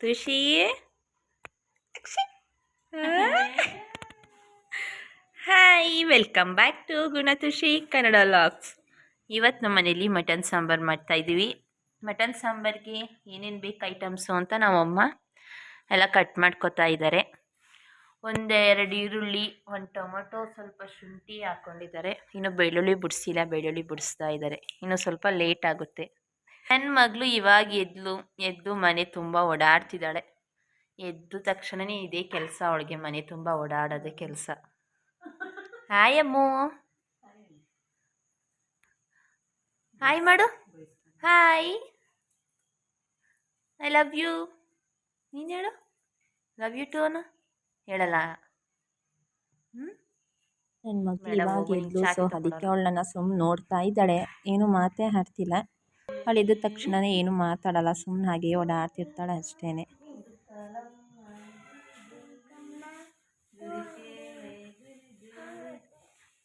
Tushi hi welcome back to Gunatushi Kannada vlogs ಇವತ್ತು ನಮ್ಮ ಮನೇಲಿ ಮಟನ್ ಸಾಂಬಾರು ಮಾಡ್ತಾ ಇದ್ದೀವಿ. ಮಟನ್ ಸಾಂಬಾರಿಗೆ ಏನೇನು ಬೇಕು ಐಟಮ್ಸು ಅಂತ ನಮ್ಮಮ್ಮ ಎಲ್ಲ ಕಟ್ ಮಾಡ್ಕೊತಾ ಇದ್ದಾರೆ ಒಂದೆರಡು ಈರುಳ್ಳಿ ಒಂದು ಟೊಮೊಟೊ ಸ್ವಲ್ಪ ಶುಂಠಿ ಹಾಕ್ಕೊಂಡಿದ್ದಾರೆ ಇನ್ನು ಬೆಳ್ಳುಳ್ಳಿ ಬಿಡಿಸಿಲ್ಲ ಬೆಳ್ಳುಳ್ಳಿ ಬಿಡಿಸ್ತಾ ಇದ್ದಾರೆ ಇನ್ನು ಸ್ವಲ್ಪ ಲೇಟ್ ಆಗುತ್ತೆ. ನನ್ನ ಮಗಳು ಇವಾಗ ಎದ್ಲು ಎದ್ದು ಮನೆ ತುಂಬ ಓಡಾಡ್ತಿದ್ದಾಳೆ. ಎದ್ದ ತಕ್ಷಣನೇ ಇದೇ ಕೆಲಸ ಅವಳಿಗೆ ಮನೆ ತುಂಬ ಓಡಾಡೋದೇ ಕೆಲಸ. ಹಾಯ್ ಅಮ್ಮು. ಹಾಯ್ ಮಾಡು. ಹಾಯ್ ಐ ಲವ್ ಯು ನೀನು ಹೇಳು? ಲವ್ ಯು ಟು ಅನು ಹೇಳಲ್ಲ. ಹ್ಞೂ ನನ್ನ ಮಗಳು ಇವಾಗ ಎದ್ಲು ನೀನ್ ಸೊ ಅದಕ್ಕೆ ಅವಳು ಅವಳನ್ನ ಸುಮ್ಮನೆ ನೋಡ್ತಾ ಇದ್ದಾಳೆ. ಏನು ಮಾತೇ ಆಡ್ತಿಲ್ಲ ಅವಳು ಎದ್ದ ತಕ್ಷಣನೇ ಏನು ಮಾತಾಡಲ್ಲ ಸುಮ್ಮನೆ ಹಾಗೆ ಓಡಾಡ್ತಿರ್ತಾಳೆ ಅಷ್ಟೇ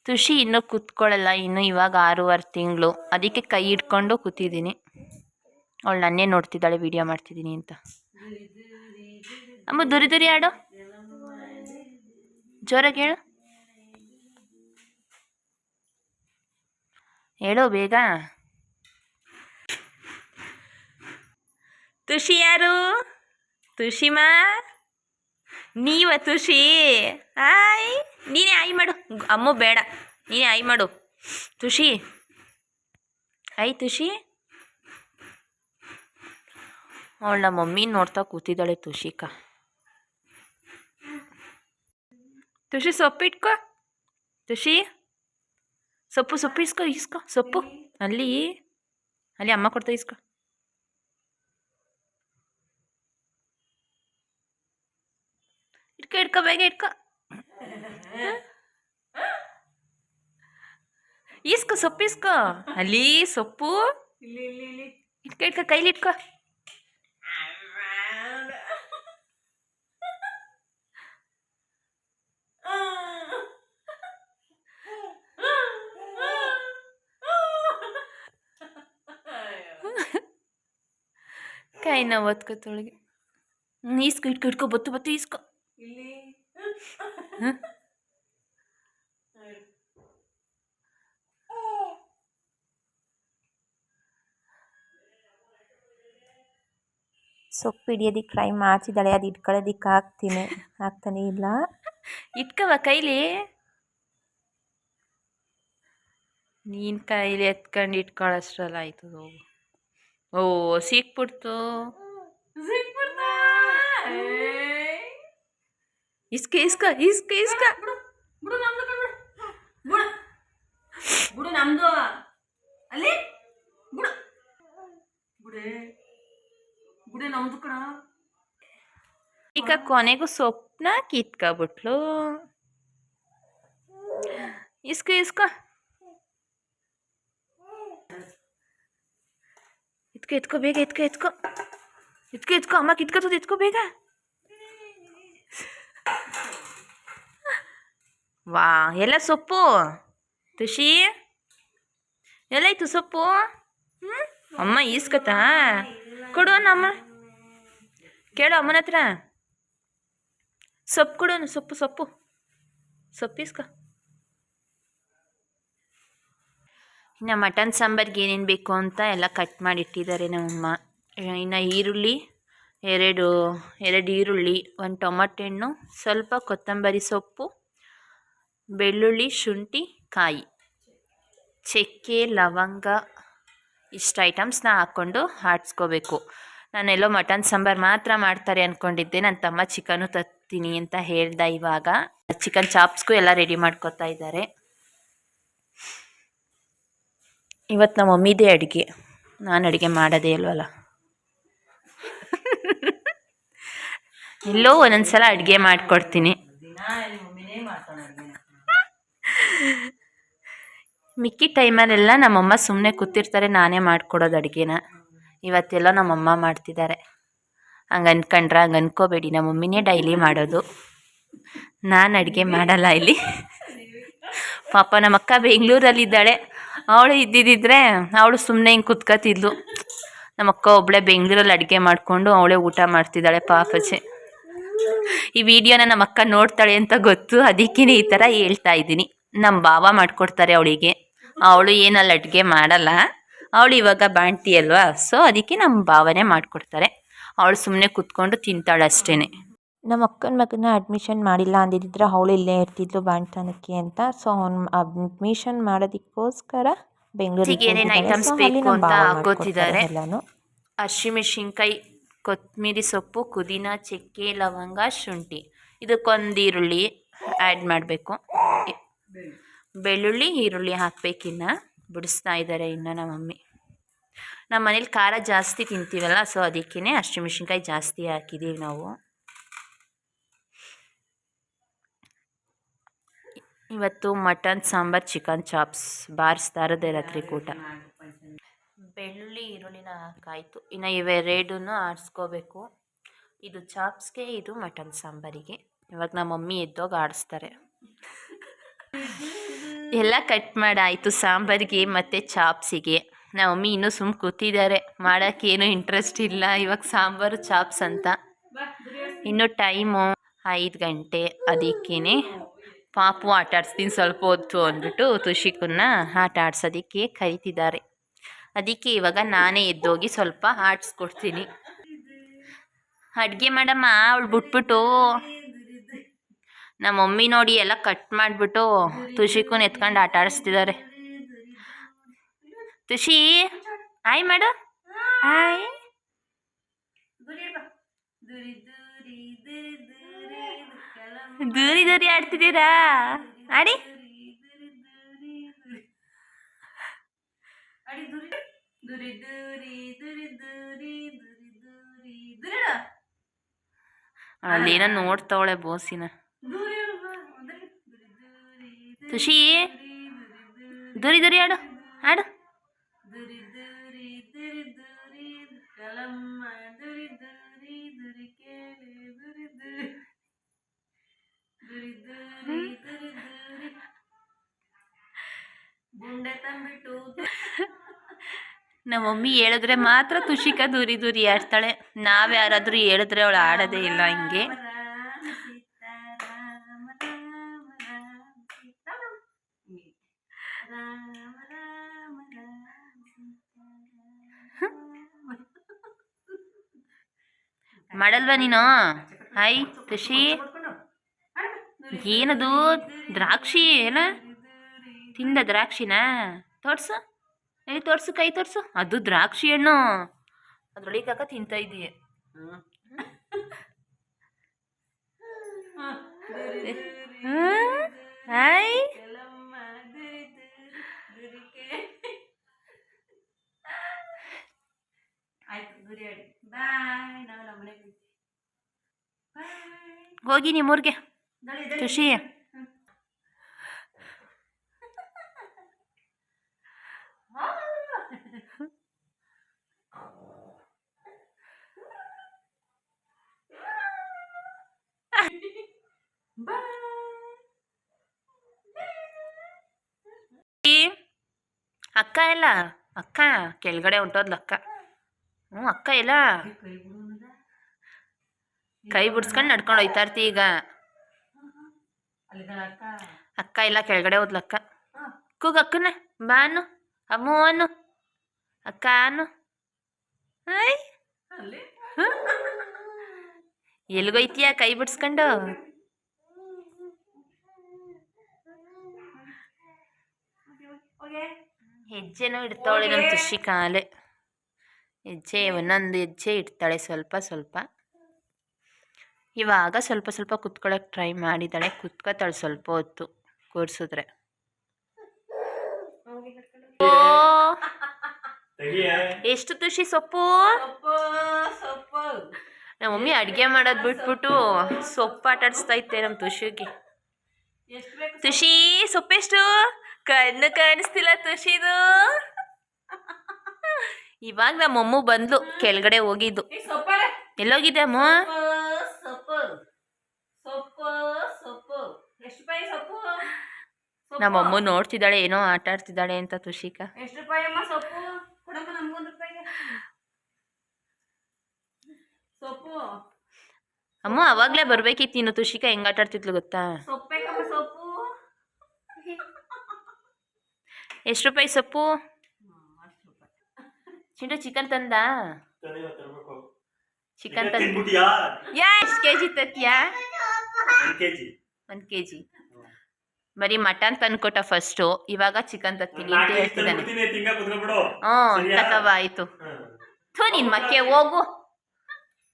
ತುಷಿ ಇನ್ನೂ ಕೂತ್ಕೊಳ್ಳಲ್ಲ ಇನ್ನು ಇವಾಗ ಆರೂವರೆ ತಿಂಗಳು. ಅದಕ್ಕೆ ಕೈ ಹಿಡ್ಕೊಂಡು ಕೂತಿದ್ದೀನಿ. ಅವಳು ನನ್ನೇ ನೋಡ್ತಿದ್ದಾಳೆ, ವಿಡಿಯೋ ಮಾಡ್ತಿದ್ದೀನಿ ಅಂತ. ಅಮ್ಮ, ದುರಿ ದುರಿ ಆಡು. ಜೋರಾಗಿ ಹೇಳು. ಹೇಳು ಬೇಗ. ತುಷಿ ಯಾರು? ತುಷಿಮಾ ನೀವ ತುಷಿ? ಆಯ್, ನೀನೇ ಆಯ್ ಮಾಡು. ಅಮ್ಮ ಬೇಡ, ನೀನೇ ಆಯ್ ಮಾಡು. ತುಷಿ, ಐ ತುಷಿ. ಅವಳ ಮಮ್ಮಿ ನೋಡ್ತಾ ಕೂತಿದ್ದಾಳೆ ತುಷಿಕ. ತುಷಿ, ಸೊಪ್ಪು ಇಟ್ಕೋ. ತುಷಿ, ಸೊಪ್ಪು ಸೊಪ್ಪು ಇಸ್ಕೊ ಇಸ್ಕೊ, ಸೊಪ್ಪು. ಅಲ್ಲಿ ಅಲ್ಲಿ ಅಮ್ಮ ಕೊಡ್ತಾ ಇಸ್ಕೋ. ಇಟ್ಕೊ ಇಟ್ಕೊ ಬೇಗ ಇಟ್ಕೊ ಇಸ್ಕೊ ಸೊಪ್ಪು ಇಸ್ಕೊ ಅಲ್ಲಿ ಸೊಪ್ಪು ಇಟ್ಕೊ ಇಟ್ಕೊ ಕೈಲಿ ಇಟ್ಕೊ ಕೈ ನೋವು ಒತ್ಕೊತೊಳಗೆ ಹ್ಞೂ ಇಸ್ಕೊ ಇಟ್ಕೊ ಇಟ್ಕೊ ಬತ್ತು ಬತ್ತು ಇಸ್ಕೊ ಹ? ಸೊಪ್ಪು ಹಿಡಿಯೋದಕ್ಕೆ ಟ್ರೈ ಮಾಡ್ತಿದ್ದಾಳೆ ಅದು ಇಟ್ಕೊಳ್ಳೋದಿಕ್ಕೆ ಹಾಕ್ತೀನಿ. ಹಾಕ್ತಾನೆ ಇಲ್ಲ. ಇಟ್ಕವ ಕೈಲಿ? ನೀನು ಕೈಲಿ ಎತ್ಕೊಂಡು ಇಟ್ಕೊಳ್ಳೋಷ್ಟ್ರಲ್ಲ ಆಯ್ತು ಓ ಸಿಕ್ಬಿಡ್ತು. ಇಸ್ಕ ಇಸ್ಕ ಇಸ್ಕ ಇಸ್ಕ ಬಿಡು ನಮ್ದು ಅಲ್ಲಿ ಬಿಡು ಬಿಡೆ ಬಿಡೆ ನಮ್ದು ಕಣ ಈಗ ಕೊನೆಗೂ ಸೊಪ್ಪನ್ನ ಕಿತ್ಕೊಬಿಟ್ಲು ಇಸ್ಕ ಇಸ್ಕ ಎತ್ಕೊ ಎತ್ಕೊ ಬೇಗ ಎತ್ಕೊ ಎತ್ಕೊ ಎತ್ಕೊ ಎತ್ಕೊ ಅಮ್ಮ ಕಿತ್ಕೊತದ ಎತ್ಕೊ ಬೇಗ ವಾ, ಎಲ್ಲ ಸೊಪ್ಪು? ತುಷಿ? ಎಲ್ಲಾಯ್ತು ಸೊಪ್ಪು? ಹ್ಮ್? ಅಮ್ಮ ಈಸ್ಕತಾ ಕೊಡು ಅಮ್ಮ. ಕೇಳು ಅಮ್ಮನ ಹತ್ರ. ಸೊಪ್ಪು ಕೊಡು ಸೊಪ್ಪು ಸೊಪ್ಪು. ಸೊಪ್ಪು ಈಸ್ಕೊ. ಇನ್ನು ಮಟನ್ ಸಾಂಬಾರ್ಗೆ ಏನೇನು ಬೇಕು ಅಂತ ಎಲ್ಲ ಕಟ್ ಮಾಡಿಟ್ಟಿದ್ದಾರೆ ನಮ್ಮಮ್ಮ ಇನ್ನು ಈರುಳ್ಳಿ, ಎರಡು ಎರಡು ಈರುಳ್ಳಿ, ಒಂದು ಟೊಮಟೆ ಹಣ್ಣು, ಸ್ವಲ್ಪ ಕೊತ್ತಂಬರಿ ಸೊಪ್ಪು ಬೆಳ್ಳುಳ್ಳಿ, ಶುಂಠಿ, ಕಾಯಿ. ಚಕ್ಕೆ, ಲವಂಗ, ಇಷ್ಟು ಐಟಮ್ಸ್ನ ಹಾಕ್ಕೊಂಡು ಆಡಿಸ್ಕೋಬೇಕು. ನಾನೆಲ್ಲೋ ಮಟನ್, ಸಾಂಬಾರು ಮಾತ್ರ ಮಾಡ್ತಾರೆ ಅಂದ್ಕೊಂಡಿದ್ದೆ ನನ್ನ ತಮ್ಮ ಚಿಕನು ತತ್ತೀನಿ ಅಂತ ಹೇಳ್ದ ಇವಾಗ. ಚಿಕನ್ ಚಾಪ್ಸ್ಗೂ ಎಲ್ಲ ರೆಡಿ ಮಾಡ್ಕೊತಾ ಇದ್ದಾರೆ. ಇವತ್ತು ನಮ್ಮ ಮಮ್ಮಿದೇ ಅಡುಗೆ. ನಾನು ಅಡುಗೆ ಮಾಡೋದೇ ಇಲ್ವಲ್ಲ? ಎಲ್ಲೋ ಒಂದೊಂದು ಸಲ ಅಡುಗೆ ಮಾಡಿಕೊಡ್ತೀನಿ. ಮಿಕ್ಕಿ ಟೈಮಲ್ಲೆಲ್ಲ ನಮ್ಮಮ್ಮ ಸುಮ್ಮನೆ ಕೂತಿರ್ತಾರೆ, ನಾನೇ ಮಾಡಿಕೊಡೋದು ಅಡುಗೆನ. ಇವತ್ತೆಲ್ಲ ನಮ್ಮಮ್ಮ ಮಾಡ್ತಿದ್ದಾರೆ. ಹಂಗೆ ಅಂದ್ಕೊಂಡ್ರೆ ಹಂಗೆ ಅನ್ಕೋಬೇಡಿ, ನಮ್ಮ ಮಮ್ಮಿನೇ ಡೈಲಿ ಮಾಡೋದು. ನಾನು ಅಡುಗೆ ಮಾಡಲ್ಲ ಇಲ್ಲಿ. ಪಾಪ ನಮ್ಮ ಅಕ್ಕ ಬೆಂಗಳೂರಲ್ಲಿದ್ದಾಳೆ. ಅವಳು ಇದ್ದಿದ್ದಿದ್ರೆ ಅವಳು ಸುಮ್ಮನೆ ಹಿಂಗೆ ಕುತ್ಕೋತಿದ್ಲು. ನಮ್ಮ ಅಕ್ಕ ಒಬ್ಬಳೆ ಬೆಂಗಳೂರಲ್ಲಿ ಅಡುಗೆ ಮಾಡಿಕೊಂಡು ಅವಳೇ ಊಟ ಮಾಡ್ತಿದ್ದಾಳೆ ಪಾಪಚೆ ಈ ವಿಡಿಯೋನ ನಮ್ಮ ಅಕ್ಕ ನೋಡ್ತಾಳೆ ಅಂತ ಗೊತ್ತು ಅದಕ್ಕೇ ಈ ಥರ ಹೇಳ್ತಾ ಇದ್ದೀನಿ. ನಮ್ಮ ಬಾವ ಮಾಡಿಕೊಡ್ತಾರೆ ಅವಳಿಗೆ. ಅವಳು ಏನಲ್ಲ ಅಡುಗೆ ಮಾಡಲ್ಲ. ಅವಳು ಇವಾಗ ಬಾಣ್ತಿ ಅಲ್ವಾ? ಸೊ ಅದಕ್ಕೆ ನಮ್ಮ ಬಾವನೇ ಮಾಡಿಕೊಡ್ತಾರೆ. ಅವಳು ಸುಮ್ಮನೆ ಕೂತ್ಕೊಂಡು ತಿಂತಾಳೆ ಅಷ್ಟೇ ನಮ್ಮ ಅಕ್ಕನ ಮಗನ ಅಡ್ಮಿಷನ್ ಮಾಡಿಲ್ಲ ಅಂದಿದ್ದಿದ್ರೆ ಅವಳು ಇಲ್ಲೇ ಇರ್ತಿದ್ಲು ಬಾಣ್ತನಕ್ಕೆ ಅಂತ. ಸೊ ಅವ್ನು ಅಡ್ಮಿಷನ್ ಮಾಡೋದಕ್ಕೋಸ್ಕರ ಬೆಂಗಳೂರಿಗೆ ಏನೇನು ಅಲ್ಲಿ ಬೇಕು ಅಂತ ಎಲ್ಲಾನು. ಹಸಿಮೆಣ್ಸಿನ್ಕಾಯಿ ಕೊತ್ತಂಬರಿ ಸೊಪ್ಪು ಪುದೀನ ಚಕ್ಕೆ ಲವಂಗ ಶುಂಠಿ. ಇದಕ್ಕೊಂದು ಈರುಳ್ಳಿ ಆ್ಯಡ್ ಮಾಡಬೇಕು. ಬೆಳ್ಳುಳ್ಳಿ, ಈರುಳ್ಳಿ ಹಾಕಬೇಕಿನ್ನ. ಬಿಡಿಸ್ತಾ ಇದ್ದಾರೆ ಇನ್ನು ನಮ್ಮ ಮಮ್ಮಿ ನಮ್ಮ ಮನೇಲಿ ಖಾರ ಜಾಸ್ತಿ ತಿಂತೀವಲ್ಲ, ಸೊ ಅದಕ್ಕೇ ಹಸಿಮೆಣ್ಸಿನ್ಕಾಯಿ ಜಾಸ್ತಿ ಹಾಕಿದ್ದೀವಿ ನಾವು. ಇವತ್ತು ಮಟನ್, ಸಾಂಬಾರ್, ಚಿಕನ್ ಚಾಪ್ಸ್. ಬಾರಿಸ್ತಾ ಇರೋದೇ ರಾತ್ರಿ ಕೂಟ. ಬೆಳ್ಳುಳ್ಳಿ, ಈರುಳ್ಳಿನ ಹಾಕಾಯಿತು. ಇನ್ನು ಇವೆರಡನ್ನೂ ಆಡಿಸ್ಕೋಬೇಕು. ಇದು ಚಾಪ್ಸ್ಗೆ, ಇದು ಮಟನ್ ಸಾಂಬಾರಿಗೆ. ಇವಾಗ ನಮ್ಮ ಮಮ್ಮಿ ಎದ್ದೋಗಿ ಆಡಿಸ್ತಾರೆ. ಎಲ್ಲ ಕಟ್ ಮಾಡಾಯಿತು ಸಾಂಬಾರಿಗೆ ಮತ್ತು ಚಾಪ್ಸಿಗೆ. ನಮ್ಮಮ್ಮಿ ಇನ್ನೂ ಸುಮ್ಮ ಕೂತಿದ್ದಾರೆ. ಮಾಡೋಕ್ಕೇನು ಇಂಟ್ರೆಸ್ಟ್ ಇಲ್ಲ. ಇವಾಗ ಸಾಂಬಾರು, ಚಾಪ್ಸ್ ಅಂತ. ಇನ್ನು ಟೈಮು ಐದು ಗಂಟೆ. ಅದಕ್ಕೇ ಪಾಪು ಆಟ ಆಡಿಸ್ತೀನಿ, ಸ್ವಲ್ಪ ಹೊತ್ತು ಅಂದ್ಬಿಟ್ಟು ತುಷಿಕನ್ನ ಆಟ ಆಡ್ಸೋದಕ್ಕೆ ಕರಿತಿದ್ದಾರೆ. ಅದಕ್ಕೆ ಇವಾಗ ನಾನೇ ಎದ್ದೋಗಿ ಸ್ವಲ್ಪ ಆಡಿಸ್ಕೊಡ್ತೀನಿ. ಅಡುಗೆ ಮಾಡಮ್ಮ, ಅವಳು ಬಿಟ್ಬಿಟ್ಟು. ನಮ್ಮ ಮಮ್ಮಿ ನೋಡಿ ಎಲ್ಲ ಕಟ್ ಮಾಡಿಬಿಟ್ಟು ತುಷಿಕು ಎತ್ಕೊಂಡು ಆಟ ಆಡಿಸ್ತಿದ್ದಾರೆ ತುಷಿ ಆಯ್ ಮಾಡು. ಆಯ್ ದೂರಿ ದೂರಿ ಆಡ್ತಿದ್ದೀರಾ? ಆಡಿ. ಅಲ್ಲೇನ ನೋಡ್ತಾವಳೆ ಬೋಸಿನ. ದುರಿ ದುರಿ ದುರಿ ಆಡು ಆಡು ನಮ್ಮ ಮಮ್ಮಿ ಹೇಳಿದ್ರೆ ಮಾತ್ರ ತುಷಿಕ ದೂರಿ ದೂರಿ ಆಡ್ತಾಳೆ ನಾವ್ಯಾರಾದ್ರೂ ಹೇಳಿದ್ರೆ ಅವಳು ಆಡೋದೇ ಇಲ್ಲ ಹಿಂಗೆ ರಾಮ ಸೀತಾರಾಮ ರಾಮ ರಾಮ ಸೀತಾರಾಮ ರಾಮ ಮಾಡಲ್ವಾ ನೀನು? ಹಾಯ್ ತುಷಿ ಏನದು? ದ್ರಾಕ್ಷಿ ಏನ? ತಿಂದ ದ್ರಾಕ್ಷಿನಾ? ತೋರ್ಸು. ಏ ತೋರ್ಸು ಕೈ ತೋರ್ಸು. ಅದು ದ್ರಾಕ್ಷಿ ಹಣ್ಣು. ಅದ್ರೊಳಗೆ ಕಾಕ ತಿಂತ ಇದೀಯ ಹಾಯ್ ಕೆಲಮ್ಮ ದುರಿ ದುರಿ ದುರಿಕೆ ಆಡಿ ಬಾಯ್ ನಾವು ನಮ್ಮ ಮನೆಗೆ ಹೋಗಿ ನಿಮ್ಮೂರ್ಗೆ ಖುಷಿ ಅಕ್ಕ ಎಲ್ಲ? ಅಕ್ಕ ಕೆಳಗಡೆ ಹೊಂಟೋದ್ಲು ಅಕ್ಕ. ಹ್ಞೂ ಅಕ್ಕ ಇಲ್ಲ ಕೈ ಬಿಡ್ಸ್ಕೊಂಡು ನಡ್ಕೊಂಡು ಹೋಯ್ತಾ ಇರ್ತಿ ಈಗ ಅಕ್ಕ? ಇಲ್ಲ ಕೆಳಗಡೆ ಹೋದ್ಲಕ್ಕ ಕೂಗ ಅಕ್ಕನ ಬಾನು ಅಮ್ಮವನು ಅಕ್ಕನು. ಹಾಯ್ ಎಲ್ಗೋಯ್ತೀಯ ಕೈ ಬಿಡ್ಸ್ಕೊಂಡು? ಹೆಜ್ಜೆನೂ ಇಡ್ತಾವಳಿ ನಮ್ಮ ತುಷಿ ಕಾಲೆ. ಹೆಜ್ಜೆ ಒಂದೊಂದು ಹೆಜ್ಜೆ ಇಡ್ತಾಳೆ ಸ್ವಲ್ಪ ಸ್ವಲ್ಪ. ಇವಾಗ ಸ್ವಲ್ಪ ಸ್ವಲ್ಪ ಕುತ್ಕೊಳ್ಳೋಕೆ ಟ್ರೈ ಮಾಡಿದ್ದಾಳೆ ಕುತ್ಕೋತಾಳೆ ಸ್ವಲ್ಪ ಹೊತ್ತು ಕೂರಿಸಿದ್ರೆ. ಎಷ್ಟು ತುಷಿ ಸೊಪ್ಪು? ಸೊಪ್ಪು ಸೊಪ್ಪು. ನಮ್ಮ ಮಮ್ಮಿ ಅಡುಗೆ ಮಾಡೋದು ಬಿಟ್ಬಿಟ್ಟು ಸೊಪ್ಪು ಆಟ ಆಡಿಸ್ತಾ ಇತ್ತೆ ನಮ್ಮ ತುಷಿಗೆ. ಎಷ್ಟು ಬೇಕು ತುಷಿ ಸೊಪ್ಪೆಷ್ಟು? ಕಣ್ಣು ಕಾಣಿಸ್ತಿಲ್ಲ ತುಷಿದು. ಇವಾಗ ನಮ್ಮ ಬಂದ್ಲು ಕೆಳಗಡೆ ಹೋಗಿದ್ದು. ಎಲ್ಲೋಗಿದ್ದೆ ಅಮ್ಮ? ನಮ್ಮ ಅಮ್ಮ ನೋಡ್ತಿದ್ದಾಳೆ ಏನೋ ಆಟ ಆಡ್ತಿದ್ದಾಳೆ ಅಂತ ತುಷಿಕ. ಅಮ್ಮ ಅವಾಗ್ಲೇ ಬರ್ಬೇಕಿತ್ತು ನೀನು ತುಷಿಕಾ ಹೆಂಗ ಆಟ ಆಡ್ತಿದ್ಲು ಗೊತ್ತಾ? ಎಷ್ಟು ರೂಪಾಯಿ ಸೊಪ್ಪು? ಚಿಂಟು ಚಿಕನ್ ತಂದ? ಚಿಕನ್ ತಂದ ಯಾ ಎಷ್ಟು ಕೆ ಜಿ ತತ್ಯಾ? ಒಂದ್ ಕೆ ಜಿ ಬರೀ ಮಟನ್ ತಂದ್ಕೊಟ್ಟ ಫಸ್ಟು ಇವಾಗ ಚಿಕನ್ ತತ್ತೀನಿ ಅಂತ ಹೇಳ್ತಿದ್ದಾನೆ. ಹ್ಞೂ? ತಕವ ಆಯಿತು. ಥೂ ನಿನ್ ಮಕ್ಕೆ ಹೋಗು.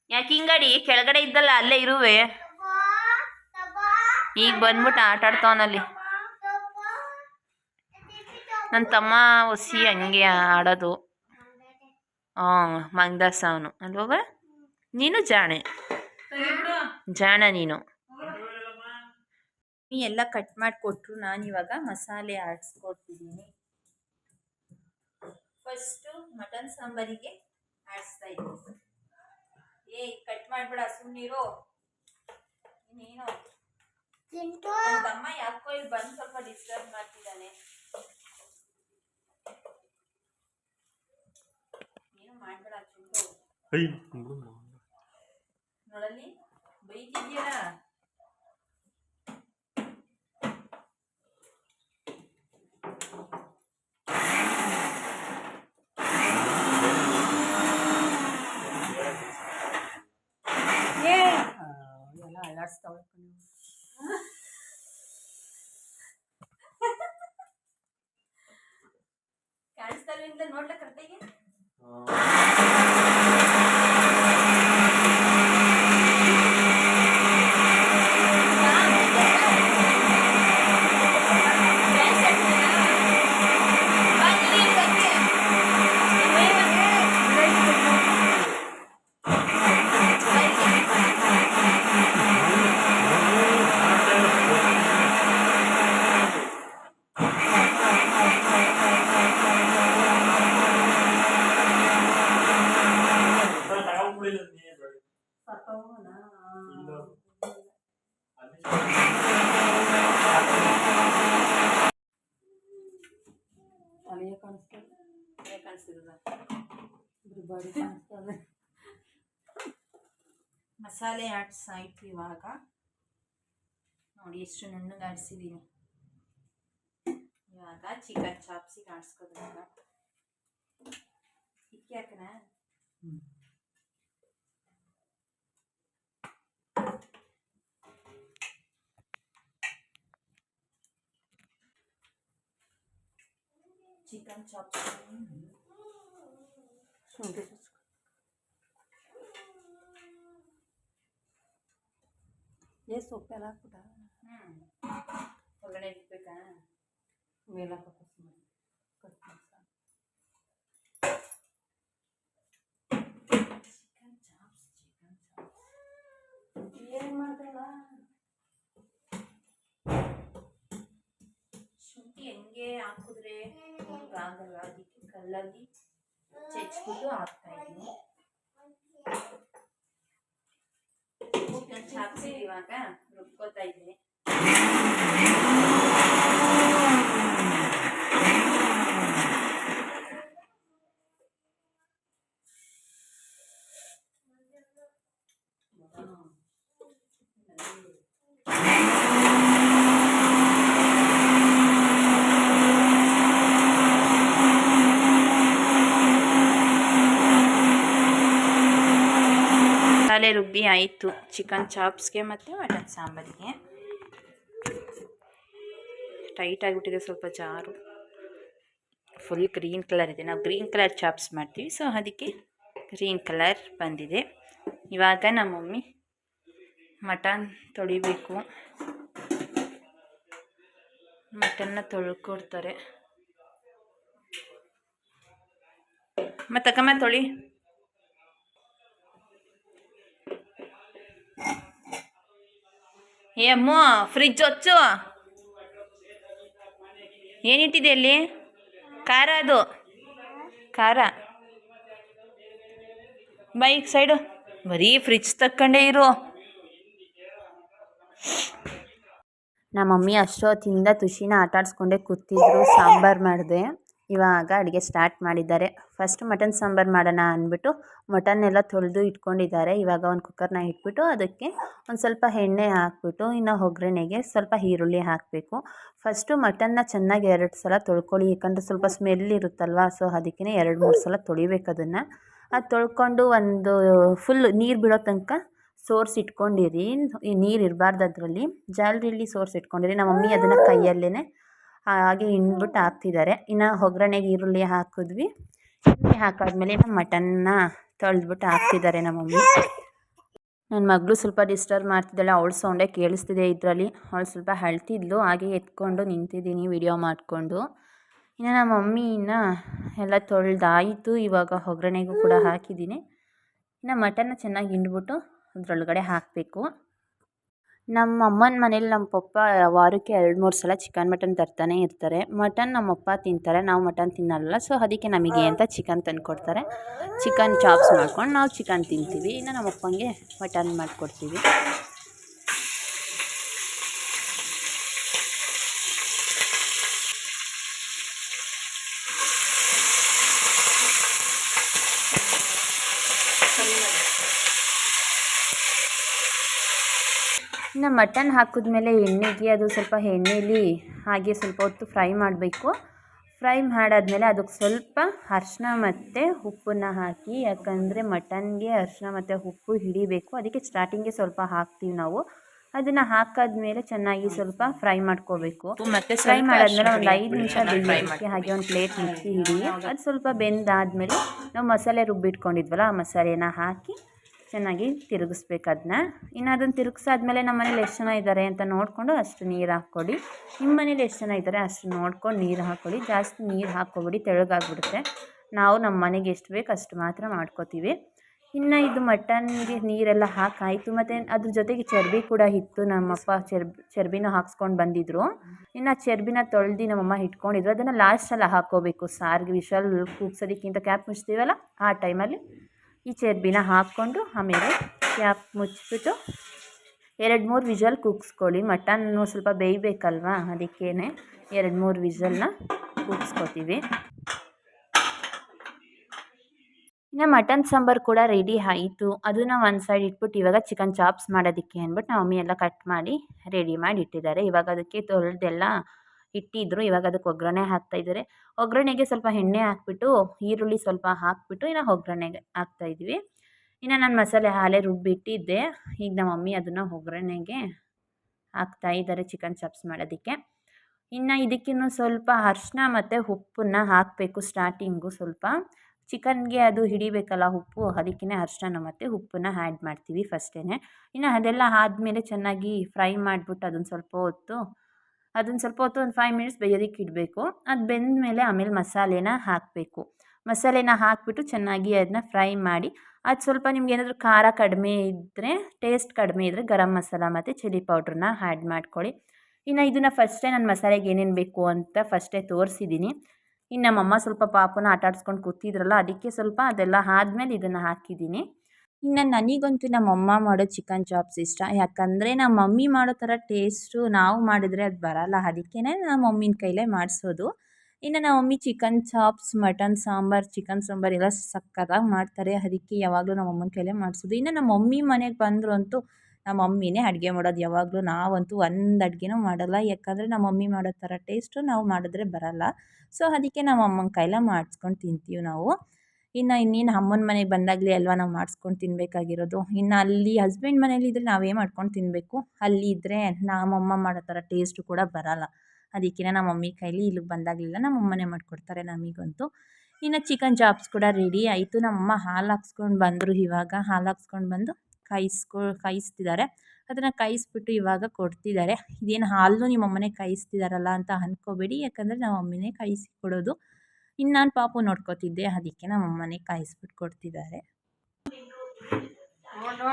ಯಾಕೆ ಹಿಂಗಡಿ? ಕೆಳಗಡೆ ಇದ್ದಲ್ಲ ಅಲ್ಲೇ ಇರುವೆ. ಈಗ ಬಂದ್ಬಿಟ್ಟು ಆಟ ಆಡ್ತಾವನಲ್ಲಿ. ನನ್ನ ತಮ್ಮ ಒಸಿ ಹಂಗೆ ಆಡೋದು. ಹಾಂ ಮಂಗ್ದಾಸ ಅವನು ಅಲ್ವವ ನೀನು ಜಾಣೆ. ಜಾಣ ನೀನು. ಎಲ್ಲ ಕಟ್ ಮಾಡಿಕೊಟ್ರು ನಾನು ಇವಾಗ ಮಸಾಲೆ ಆಡಿಸ್ಕೊಡ್ತಿದ್ದೀನಿ ಫಸ್ಟು ಮಟನ್ ಸಾಂಬಾರಿಗೆ ಆಡಿಸ್ತಾ ಇದ್ದೀನಿ. ಏ ಕಟ್ ಮಾಡ್ಬೇಡ ಸುಮ್ಮನಿರು ನೀನು ನನ್ ತಮ್ಮ ಯಾಕೋ ಇಲ್ಲಿ ಬಂದು ಸ್ವಲ್ಪ ಡಿಸ್ಟರ್ಬ್ ಮಾಡ್ತಿದ್ದಾನೆ. ಮಾಡ್ಬೇಡ ಚಿಂಟು ಐ. ನೋಡಲ್ಲಿ ಬೈತಿದ್ಯಾ ಏ ಎಲ್ಲ ಅಲ್ಲಾಡ್ಸ್ತಾವೆ ಕಾಣಿಸ್ತಾವೆ ಅಂತ ನೋಡ್ಲ ನಾನು ತಗೊಂಡ್ಬಿಡಿಲ್ಲ ನೀನೇ ಬೇಡ. ಇಲ್ಲ. ಅಲ್ಲಿ ತಲೆಗೆ ಕಾಣಿಸ್ತದೆ ಕಾಣಿಸ್ತಿದ ಇದ್ರ ಬಾಡಿ ಕಾಣಿಸ್ತದೆ ಮಸಾಲೆ ಆಡ್ಸಾಯ್ತು ಇವಾಗ. ನೋಡಿ ಎಷ್ಟು ನುಣ್ಣಗೆ ಆಡಿಸಿದ್ದೀನಿ ಇವಾಗ ಚಿಕನ್ ಚಾಪ್ಸಿಗೆ ಆಡಿಸ್ಕೋಬೇಕು ಇಕ್ಕಿ ಹಾಕನ? ಚಿಕನ್ ಚಾಪ್ಸ್ ಏ ಸೊಪ್ಪೆಲ್ಲ ಹಾಕ್ಬಿಟ್ಟ. ಒಗ್ಗರಣೆ ಇಟ್ಬೇಕಾ? ಮೇಲೆ cut chicken chops chicken chops ಏನು ಮಾಡ್ದಲ್ಲ ಶುಂಠಿ ಹೆಂಗೆ ಹಾಕಿದ್ರೆ ಆಗಲ್ಲ ಅದಕ್ಕೆ ಕಲ್ಲಾಗಿ ಚೆಚ್ಬಿಟ್ಟು ಹಾಕ್ತಾ ಇದ್ದೀನಿ. ಚಿಕನ್ ಇವಾಗ ರುಬ್ಕೋತಾ ಇದ್ದೀನಿ ಮಸಾಲೆ ರುಬ್ಬಿ ಆಯಿತು. ಚಿಕನ್ ಚಾಪ್ಸ್ಗೆ ಮತ್ತು ಮಟನ್ ಸಾಂಬಾರಿಗೆ. ಟೈಟ್ ಆಗಿಬಿಟ್ಟಿದೆ ಸ್ವಲ್ಪ ಜಾರು. ಫುಲ್ ಗ್ರೀನ್ ಕಲರ್ ಇದೆ. ನಾವು ಗ್ರೀನ್ ಕಲರ್ ಚಾಪ್ಸ್ ಮಾಡ್ತೀವಿ. ಸೊ ಅದಕ್ಕೆ ಗ್ರೀನ್ ಕಲರ್ ಬಂದಿದೆ. ಇವಾಗ ನಮ್ಮ ಮಮ್ಮಿ ಮಟನ್ ತೊಳಿಬೇಕು. ಮಟನ್ನ ತೊಳ್ಕೊಡ್ತಾರೆ. ಮತ್ತಕ್ಕಮ್ಮ ತೊಳಿ. ಏ ಅಮ್ಮ ಫ್ರಿಜ್ ಹೊಚ್ಚು ಏನಿಟ್ಟಿದೆ ಅಲ್ಲಿ? ಖಾರ ಅದು. ಖಾರ. ಬೈಕ್ ಸೈಡು ಬರೀ ಫ್ರಿಜ್ ತಕ್ಕಂಡೇ ಇರು. ನಮ್ಮ ಮಮ್ಮಿ ಅಷ್ಟೊತ್ತಿಂದ ತುಷಿನ ಆಟಾಡ್ಸ್ಕೊಂಡೆ ಕೂತಿದ್ರು, ಸಾಂಬಾರು ಮಾಡಿದೆ. ಇವಾಗ ಅಡುಗೆ ಸ್ಟಾರ್ಟ್ ಮಾಡಿದ್ದಾರೆ. ಫಸ್ಟ್ ಮಟನ್ ಸಾಂಬಾರು ಮಾಡೋಣ ಅಂದ್ಬಿಟ್ಟು ಮಟನ್ ಎಲ್ಲ ತೊಳೆದು ಇಟ್ಕೊಂಡಿದ್ದಾರೆ. ಇವಾಗ ಒಂದು ಕುಕ್ಕರ್ನ ಇಟ್ಬಿಟ್ಟು ಅದಕ್ಕೆ ಒಂದು ಸ್ವಲ್ಪ ಎಣ್ಣೆ ಹಾಕ್ಬಿಟ್ಟು, ಇನ್ನು ಒಗ್ಗರಣೆಗೆ ಸ್ವಲ್ಪ ಈರುಳ್ಳಿ ಹಾಕಬೇಕು. ಫಸ್ಟು ಮಟನ್ನ ಚೆನ್ನಾಗಿ ಎರಡು ಸಲ ತೊಳ್ಕೊಳ್ಳಿ. ಯಾಕಂದರೆ ಸ್ವಲ್ಪ ಸ್ಮೆಲ್ ಇರುತ್ತಲ್ವ ಸೊ ಅದಕ್ಕೇ ಎರಡು, ಮೂರು ಸಲ ತೊಳಿಬೇಕು ಅದನ್ನು. ಅದು ತೊಳ್ಕೊಂಡು ಒಂದು ಫುಲ್ ನೀರು ಬಿಡೋ ತನಕ ಸೋರ್ಸ್ ಇಟ್ಕೊಂಡಿರಿ. ನೀರು ಇರಬಾರ್ದು ಅದರಲ್ಲಿ. ಜಾಲರಿಲಿ ಸೋರ್ಸ್ ಇಟ್ಕೊಂಡಿರಿ. ನಮ್ಮ ಮಮ್ಮಿ ಅದನ್ನು ಕೈಯಲ್ಲೇ ಹಾಗೆ ಹಿಂಡ್ಬಿಟ್ಟು ಹಾಕ್ತಿದ್ದಾರೆ. ಇನ್ನು ಒಗ್ಗರಣೆಗೆ ಈರುಳ್ಳಿ ಹಾಕಿದ್ವಿ. ಈರುಳ್ಳಿ ಹಾಕಾದ್ಮೇಲೆ ಮಟನ್ನ ತೊಳೆದ್ಬಿಟ್ಟು ಹಾಕ್ತಿದ್ದಾರೆ ನಮ್ಮ ಮಮ್ಮಿ. ನನ್ನ ಮಗಳು ಸ್ವಲ್ಪ ಡಿಸ್ಟರ್ಬ್ ಮಾಡ್ತಿದ್ದಾಳೆ. ಅವಳು ಸೌಂಡೆ ಕೇಳಿಸ್ತಿದೆ ಇದರಲ್ಲಿ. ಅವಳು ಸ್ವಲ್ಪ ಅಳ್ತಿದ್ಲು. ಹಾಗೆ ಎತ್ಕೊಂಡು ನಿಂತಿದ್ದೀನಿ ವಿಡಿಯೋ ಮಾಡಿಕೊಂಡು. ಇನ್ನು ನಮ್ಮ ಮಮ್ಮಿ ಇನ್ನು ಎಲ್ಲ ತೊಳೆದಾಯಿತು. ಇವಾಗ ಒಗ್ಗರಣೆಗೂ ಕೂಡ ಹಾಕಿದ್ದೀನಿ. ಇನ್ನು ಮಟನ್ನ ಚೆನ್ನಾಗಿ ಹಿಂಡ್ಬಿಟ್ಟು ಅದರೊಳಗಡೆ ಹಾಕಬೇಕು. ನಮ್ಮ ಅಮ್ಮನ ಮನೇಲಿ ನಮ್ಮ ಪಪ್ಪ ವಾರಕ್ಕೆ ಎರಡು ಮೂರು ಸಲ ಚಿಕನ್ ಮಟನ್ ತರ್ತಾನೆ ಇರ್ತಾರೆ. ಮಟನ್ ನಮ್ಮಪ್ಪ ತಿಂತಾರೆ, ನಾವು ಮಟನ್ ತಿನ್ನಲ್ಲ. ಸೊ ಅದಕ್ಕೆ ನಮಗೆ ಅಂತ ಚಿಕನ್ ತಂದು ಕೊಡ್ತಾರೆ ಚಿಕನ್ ಚಾಪ್ಸ್ ಮಾಡ್ಕೊಂಡು ನಾವು ಚಿಕನ್ ತಿಂತೀವಿ. ಇನ್ನು ನಮ್ಮ ಅಪ್ಪಂಗೆ ಮಟನ್ ಮಾಡಿಕೊಡ್ತೀವಿ. ಮಟನ್ ಹಾಕಿದ್ಮೇಲೆ ಎಣ್ಣೆಗೆ ಅದು ಸ್ವಲ್ಪ ಎಣ್ಣೆಲಿ ಹಾಗೆ ಸ್ವಲ್ಪ ಹೊತ್ತು ಫ್ರೈ ಮಾಡಬೇಕು. ಫ್ರೈ ಮಾಡಾದ್ಮೇಲೆ ಅದಕ್ಕೆ ಸ್ವಲ್ಪ ಅರ್ಶಿನ ಮತ್ತು ಉಪ್ಪನ್ನ ಹಾಕಿ ಯಾಕಂದರೆ ಮಟನ್ಗೆ ಅರಿಶಿನ ಮತ್ತು ಉಪ್ಪು ಹಿಡಿಬೇಕು. ಅದಕ್ಕೆ ಸ್ಟಾರ್ಟಿಂಗೆ ಸ್ವಲ್ಪ ಹಾಕ್ತೀವಿ ನಾವು. ಅದನ್ನು ಹಾಕಾದ್ಮೇಲೆ ಚೆನ್ನಾಗಿ ಸ್ವಲ್ಪ ಫ್ರೈ ಮಾಡ್ಕೋಬೇಕು. ಮತ್ತೆ ಫ್ರೈ ಮಾಡಾದ್ಮೇಲೆ ಒಂದು ಐದು ನಿಮಿಷ ಬೆಂದಿಕ್ಕೆ ಹಾಗೆ ಒಂದು ಪ್ಲೇಟ್ ಮುಚ್ಚಿ ಹಿಡಿ. ಅದು ಸ್ವಲ್ಪ ಬೆಂದಾದ್ಮೇಲೆ ನಾವು ಮಸಾಲೆ ರುಬ್ಬಿಟ್ಕೊಂಡಿದ್ವಲ್ಲ ಆ ಮಸಾಲೆನ ಹಾಕಿ ಚೆನ್ನಾಗಿ ತಿರುಗಿಸ್ಬೇಕು ಅದನ್ನ. ಇನ್ನು ಅದನ್ನು ತಿರುಗಿಸಾದ್ಮೇಲೆ ನಮ್ಮ ಮನೇಲಿ ಎಷ್ಟು ಜನ ಇದ್ದಾರೆ ಅಂತ ನೋಡಿಕೊಂಡು ಅಷ್ಟು ನೀರು ಹಾಕ್ಕೊಡಿ. ನಿಮ್ಮ ಮನೇಲಿ ಎಷ್ಟು ಜನ ಇದ್ದಾರೆ ಅಷ್ಟು ನೋಡ್ಕೊಂಡು ನೀರು ಹಾಕ್ಕೊಡಿ. ಜಾಸ್ತಿ ನೀರು ಹಾಕ್ಕೊಬೇಡಿ, ತೆಳಗಾಗ್ಬಿಡುತ್ತೆ. ನಾವು ನಮ್ಮ ಮನೆಗೆ ಎಷ್ಟು ಬೇಕು ಅಷ್ಟು ಮಾತ್ರ ಮಾಡ್ಕೋತೀವಿ. ಇನ್ನು ಇದು ಮಟನ್ಗೆ ನೀರೆಲ್ಲ ಹಾಕಾಯಿತು. ಮತ್ತು ಅದ್ರ ಜೊತೆಗೆ ಚರ್ಬಿ ಕೂಡ ಇತ್ತು. ನಮ್ಮಪ್ಪ ಚರ್ಬಿ, ಚರ್ಬಿನ ಹಾಕ್ಸ್ಕೊಂಡು ಬಂದಿದ್ರು. ಇನ್ನು ಚರ್ಬಿನ ತೊಳೆದು ನಮ್ಮಮ್ಮ ಇಟ್ಕೊಂಡಿದ್ರು. ಅದನ್ನು ಲಾಸ್ಟಲ್ಲಿ ಹಾಕ್ಕೋಬೇಕು. ಸಾರಿಗೆ ವಿಶಾಲ್ ಕೂಗ್ಸೋದಕ್ಕಿಂತ ಕ್ಯಾಪ್ ಮುಚ್ತೀವಲ್ಲ? ಆ ಟೈಮಲ್ಲಿ ಈ ಚರ್ಬಿನ ಹಾಕ್ಕೊಂಡು ಆಮೇಲೆ ಕ್ಯಾಪ್ ಮುಚ್ಚಿಬಿಟ್ಟು ಎರಡು ಮೂರು ವಿಷಲ್ ಕೂಗಿಸ್ಕೊಳ್ಳಿ. ಮಟನ್ ಸ್ವಲ್ಪ ಬೇಯಬೇಕಲ್ವಾ? ಅದಕ್ಕೇ ಎರಡು ಮೂರು ವಿಷಲ್ನ ಕೂಗಿಸ್ಕೊತೀವಿ. ಇನ್ನು ಮಟನ್ ಸಾಂಬಾರು ಕೂಡ ರೆಡಿ ಆಯಿತು. ಅದನ್ನು ಒಂದು ಸೈಡ್ ಇಟ್ಬಿಟ್ಟು ಇವಾಗ ಚಿಕನ್ ಚಾಪ್ಸ್ ಮಾಡೋದಕ್ಕೆ ಅಂದ್ಬಿಟ್ಟು ನಮ್ಮ ಮಮ್ಮಿ ಎಲ್ಲ ಕಟ್ ಮಾಡಿ ರೆಡಿ ಮಾಡಿ ಇಟ್ಟಿದ್ದಾರೆ. ಇವಾಗ ಅದಕ್ಕೆ ತೊಳೆದೆಲ್ಲ ಇಟ್ಟಿದ್ರು ಇವಾಗ ಅದಕ್ಕೆ ಒಗ್ಗರಣೆ ಹಾಕ್ತಾಯಿದ್ದಾರೆ ಒಗ್ಗರಣೆಗೆ ಸ್ವಲ್ಪ ಎಣ್ಣೆ ಹಾಕ್ಬಿಟ್ಟು, ಈರುಳ್ಳಿ ಸ್ವಲ್ಪ ಹಾಕ್ಬಿಟ್ಟು ಇನ್ನು ಒಗ್ಗರಣೆಗೆ ಹಾಕ್ತಾಯಿದ್ವಿ ಇನ್ನು ನಾನು ಮಸಾಲೆ ಹಾಲೇ ರುಬ್ಬಿಟ್ಟಿದ್ದೆ. ಈಗ ನಮ್ಮ ಮಮ್ಮಿ ಅದನ್ನು ಒಗ್ಗರಣೆಗೆ ಹಾಕ್ತಾ ಇದ್ದಾರೆ ಚಿಕನ್ ಚಾಪ್ಸ್ ಮಾಡೋದಕ್ಕೆ. ಇನ್ನು ಇದಕ್ಕಿನ್ನೂ ಸ್ವಲ್ಪ ಅರ್ಶಿನ ಮತ್ತು ಉಪ್ಪನ್ನ ಹಾಕಬೇಕು ಸ್ಟಾರ್ಟಿಂಗು ಸ್ವಲ್ಪ. ಚಿಕನ್ಗೆ ಅದು ಹಿಡಿಬೇಕಲ್ಲ ಉಪ್ಪು ಅದಕ್ಕೇ ಅರ್ಶಿನ ಮತ್ತು ಉಪ್ಪನ್ನ ಆ್ಯಡ್ ಮಾಡ್ತೀವಿ ಫಸ್ಟೇ ಇನ್ನು ಅದೆಲ್ಲ ಆದಮೇಲೆ ಚೆನ್ನಾಗಿ ಫ್ರೈ ಮಾಡಿಬಿಟ್ಟು ಅದನ್ನು ಸ್ವಲ್ಪ ಹೊತ್ತು ಅದನ್ನು ಸ್ವಲ್ಪ ಹೊತ್ತು ಒಂದು ಫೈವ್ ಮಿನಿಟ್ಸ್ ಬೇಯೋದಕ್ಕೆ ಇಡಬೇಕು. ಅದು ಬೆಂದ ಮೇಲೆ ಆಮೇಲೆ ಮಸಾಲೆನ ಹಾಕಬೇಕು. ಮಸಾಲೆನ ಹಾಕಿಬಿಟ್ಟು ಚೆನ್ನಾಗಿ ಅದನ್ನ ಫ್ರೈ ಮಾಡಿ, ಅದು ಸ್ವಲ್ಪ ನಿಮ್ಗೆ ಏನಾದರೂ ಖಾರ ಕಡಿಮೆ ಇದ್ದರೆ ಟೇಸ್ಟ್ ಕಡಿಮೆ ಇದ್ದರೆ ಗರಂ ಮಸಾಲ ಮತ್ತು ಚಿಲ್ಲಿ ಪೌಡ್ರನ್ನ ಆ್ಯಡ್ ಮಾಡ್ಕೊಳ್ಳಿ. ಇನ್ನು ಇದನ್ನು ಫಸ್ಟೇ ನಾನು ಮಸಾಲೆಗೆ ಏನೇನು ಬೇಕು ಅಂತ ಫಸ್ಟೇ ತೋರಿಸಿದ್ದೀನಿ ಇನ್ನು ನಮ್ಮಮ್ಮ ಸ್ವಲ್ಪ ಪಾಪನ ಆಟಾಡ್ಸ್ಕೊಂಡು ಕೂತಿದ್ರಲ್ಲ, ಅದಕ್ಕೆ ಸ್ವಲ್ಪ ಅದೆಲ್ಲ ಆದ್ಮೇಲೆ ಇದನ್ನು ಹಾಕಿದ್ದೀನಿ ಇನ್ನು ನನಗಂತೂ ನಮ್ಮಮ್ಮ ಮಾಡೋ ಚಿಕನ್ ಚಾಪ್ಸ್ ಇಷ್ಟ. ಯಾಕಂದರೆ ನಮ್ಮ ಮಮ್ಮಿ ಮಾಡೋ ಥರ ಟೇಸ್ಟು ನಾವು ಮಾಡಿದರೆ ಅದು ಬರಲ್ಲ. ಅದಕ್ಕೇ ನಮ್ಮ ಮಮ್ಮಿನ ಕೈಲೇ ಮಾಡಿಸೋದು. ಇನ್ನು ನಮ್ಮ mummy chicken chops mutton sambar chicken sambar ಎಲ್ಲ ಸಕ್ಕತ್ತಾಗಿ ಮಾಡ್ತಾರೆ. ಅದಕ್ಕೆ ಯಾವಾಗಲೂ ನಮ್ಮ ಅಮ್ಮನ ಕೈಲೇ ಮಾಡಿಸೋದು. ಇನ್ನು ನಮ್ಮ ಮಮ್ಮಿ ಮನೆಗೆ ಬಂದರೂ ಅಂತೂ ನಮ್ಮ ಮಮ್ಮಿನೇ ಅಡುಗೆ ಮಾಡೋದು ಯಾವಾಗಲೂ ನಾವಂತೂ ಒಂದು ಅಡುಗೆನೂ ಮಾಡಲ್ಲ. ಯಾಕಂದರೆ ನಮ್ಮ ಮಮ್ಮಿ ಮಾಡೋ ಥರ ಟೇಸ್ಟು ನಾವು ಮಾಡಿದ್ರೆ ಬರಲ್ಲ. ಸೊ ಅದಕ್ಕೆ ನಮ್ಮ ಅಮ್ಮನ ಕೈಲೇ ಮಾಡಿಸ್ಕೊಂಡು ತಿಂತೀವಿ ನಾವು. ಇನ್ನು ಇನ್ನೇನು ಅಮ್ಮನ ಮನೆಗೆ ಬಂದಾಗಲೇ ಅಲ್ವಾ ನಾವು ಮಾಡಿಸ್ಕೊಂಡು ತಿನ್ನಬೇಕಾಗಿರೋದು ಇನ್ನು ಅಲ್ಲಿ ಹಸ್ಬೆಂಡ್ ಮನೇಲಿದ್ರೆ ನಾವೇ ಮಾಡ್ಕೊಂಡು ತಿನ್ನಬೇಕು ಅಲ್ಲಿ ಇದ್ದರೆ ನಮ್ಮಮ್ಮ ಮಾಡೋ ಥರ ಟೇಸ್ಟು ಕೂಡ ಬರೋಲ್ಲ. ಅದಕ್ಕೆ ನಮ್ಮ ಮಮ್ಮಿ ಕೈಲಿ ಇಲ್ಲಿಗೆ ಬಂದಾಗಲಿಲ್ಲ ನಮ್ಮಮ್ಮನೇ ಮಾಡಿಕೊಡ್ತಾರೆ ನಮಗಂತೂ. ಇನ್ನು ಚಿಕನ್ ಚಾಪ್ಸ್ ಕೂಡ ರೆಡಿ ಆಯಿತು. ನಮ್ಮಮ್ಮ ಹಾಲು ಹಾಕ್ಸ್ಕೊಂಡು ಬಂದರು ಇವಾಗ. ಹಾಲು ಹಾಕ್ಸ್ಕೊಂಡು ಬಂದು ಕಾಯಿಸ್ಕೊ ಕಾಯಿಸ್ತಿದ್ದಾರೆ ಅದನ್ನು ಕಾಯಿಸ್ಬಿಟ್ಟು ಇವಾಗ ಕೊಡ್ತಿದ್ದಾರೆ ಇದೇನು ಹಾಲು ನಿಮ್ಮಮ್ಮನೇ ಕಾಯಿಸ್ತಿದ್ದಾರಲ್ಲ ಅಂತ ಅಂದ್ಕೋಬೇಡಿ ಯಾಕಂದರೆ ನಮ್ಮಮ್ಮನೇ ಕಾಯಿಸಿ ಕೊಡೋದು. ಇನ್ನು ನಾನು ಪಾಪು ನೋಡ್ಕೋತಿದ್ದೆ ಅದಕ್ಕೆ ನಮ್ಮ ಅಮ್ಮನೇ ಕಾಯಿಸ್ಬಿಟ್ಟು ಕೊಡ್ತಿದ್ದಾರೆ.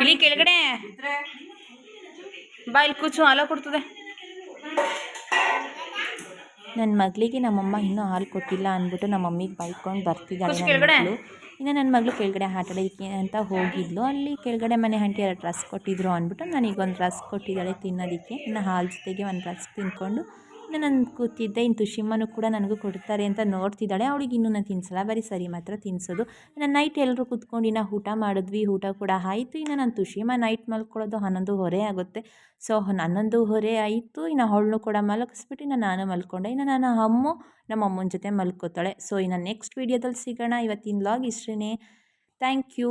ಇಲ್ಲಿ ಕೆಳಗಡೆ ಬಾ ಇಲ್ಲಿ ಕೂಚು ಹಾಲು ಕೊಡ್ತದೆ. ನನ್ನ ಮಗಳಿಗೆ ನಮ್ಮಮ್ಮ ಇನ್ನೂ ಹಾಲು ಕೊಟ್ಟಿಲ್ಲ ಅಂದ್ಬಿಟ್ಟು ನಮ್ಮ ಮಮ್ಮಿಗೆ ಬೈಕೊಂಡು ಬರ್ತಿದ್ದಾಳೆ? ಮಗಳು. ಇನ್ನು ನನ್ನ ಮಗಳು ಕೆಳಗಡೆ ಆಟಾಡೋದಕ್ಕೆ ಅಂತ ಹೋಗಿದ್ಲು. ಅಲ್ಲಿ ಕೆಳಗಡೆ ಮನೆ ಹಂಟಿ ಎರಡು ರಸ್ ಕೊಟ್ಟಿದ್ರು ಅಂದ್ಬಿಟ್ಟು ನನಗೊಂದು ರಸ್ ಕೊಟ್ಟಿದ್ದಾಳೆ ತಿನ್ನೋದಕ್ಕೆ. ಇನ್ನು ಹಾಲು ಜೊತೆಗೆ ಒಂದು ರಸ್ ತಿಂದ್ಕೊಂಡು ಇನ್ನು ನಾನು ಕೂತಿದ್ದೆ, ಇನ್ನು ತುಷಿಮ್ಮನೂ ಕೂಡ ನನಗೂ ಕೊಡ್ತಾರೆ ಅಂತ ನೋಡ್ತಿದ್ದಾಳೆ. ಅವಳಿಗೆ ಇನ್ನೂ ನಾನು ತಿನ್ಸಲ್ಲ, ಬರೀ ಸರಿ ಮಾತ್ರ ತಿನ್ನಿಸೋದು ನಾನು ನೈಟ್ ಎಲ್ಲರೂ ಕೂತ್ಕೊಂಡು ಇನ್ನು ಊಟ ಮಾಡಿದ್ವಿ, ಊಟ ಕೂಡ ಆಯಿತು. ಇನ್ನು ನಾನು ತುಷಿಮ್ಮ ನೈಟ್ ಮಲ್ಕೊಳ್ಳೋದು ಹನ್ನೊಂದು ಹೊರೆ ಆಗುತ್ತೆ. ಸೊ ಹನ್ನೊಂದುವರೆ ಆಯಿತು. ಇನ್ನು ಅವಳನ್ನೂ ಕೂಡ ಮಲಗಿಸ್ಬಿಟ್ಟು ಇನ್ನು ನಾನು ಮಲ್ಕೊಂಡೆ. ಇನ್ನು ನನ್ನ ಅಮ್ಮು ನಮ್ಮ ಅಮ್ಮನ ಜೊತೆ ಮಲ್ಕೋತಾಳೆ. ಸೊ, ಇನ್ನು ನೆಕ್ಸ್ಟ್ ವೀಡಿಯೋದಲ್ಲಿ ಸಿಗೋಣ. ಇವತ್ತಿನ ಲಾಗ್ ಇಷ್ಟೇ ಥ್ಯಾಂಕ್ ಯು